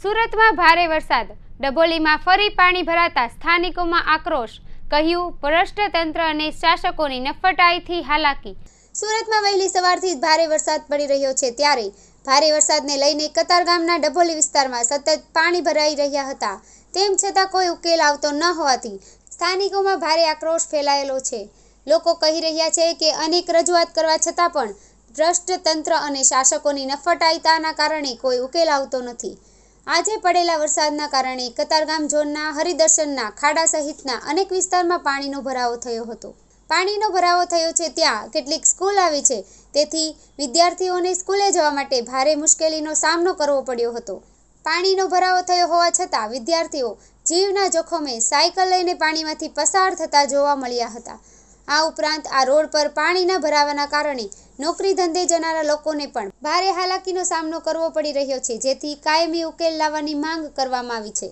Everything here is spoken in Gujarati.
સુરતમાં ભારે વરસાદ. ડભોલીમાં ફરી પાણી ભરાતા સ્થાનિકોમાં આક્રોશ. કહ્યું ભ્રષ્ટ તંત્ર અને શાસકોની નફટાઈથી હાલાકી. સુરતમાં વહેલી સવારથી ભારે વરસાદ પડી રહ્યો છે ત્યારે ભારે વરસાદને લઈને કતારગામના ડભોલી વિસ્તારમાં સતત પાણી ભરાઈ રહ્યા હતા. તેમ છતાં કોઈ ઉકેલ આવતો ન હોવાથી સ્થાનિકોમાં ભારે આક્રોશ ફેલાયેલો છે. લોકો કહી રહ્યા છે કે અનેક રજૂઆત કરવા છતાં પણ ભ્રષ્ટ તંત્ર અને શાસકોની નફટાઈતાના કારણે કોઈ ઉકેલ આવતો નથી. આજે પડેલા વરસાદના કારણે કતારગામ ઝોનના હરિદર્શનના ખાડા સહિતના અનેક વિસ્તારમાં પાણીનો ભરાવો થયો હતો. પાણીનો ભરાવો થયો છે ત્યાં કેટલીક સ્કૂલ આવી છે. તેથી વિદ્યાર્થીઓને સ્કૂલે જવા માટે ભારે મુશ્કેલીનો સામનો કરવો પડ્યો હતો. પાણીનો ભરાવો થયો હોવા છતાં વિદ્યાર્થીઓ જીવના જોખમે સાયકલ લઈને પાણીમાંથી પસાર થતા જોવા મળ્યા હતા. આ ઉપરાંત આ રોડ પર પાણીના ભરાવાના કારણે નોકરી ધંધે જનારા લોકોને પણ ભારે હાલાકીનો સામનો કરવો પડી રહ્યો છે, જેથી કાયમી ઉકેલ લાવવાની માંગ કરવામાં આવી છે.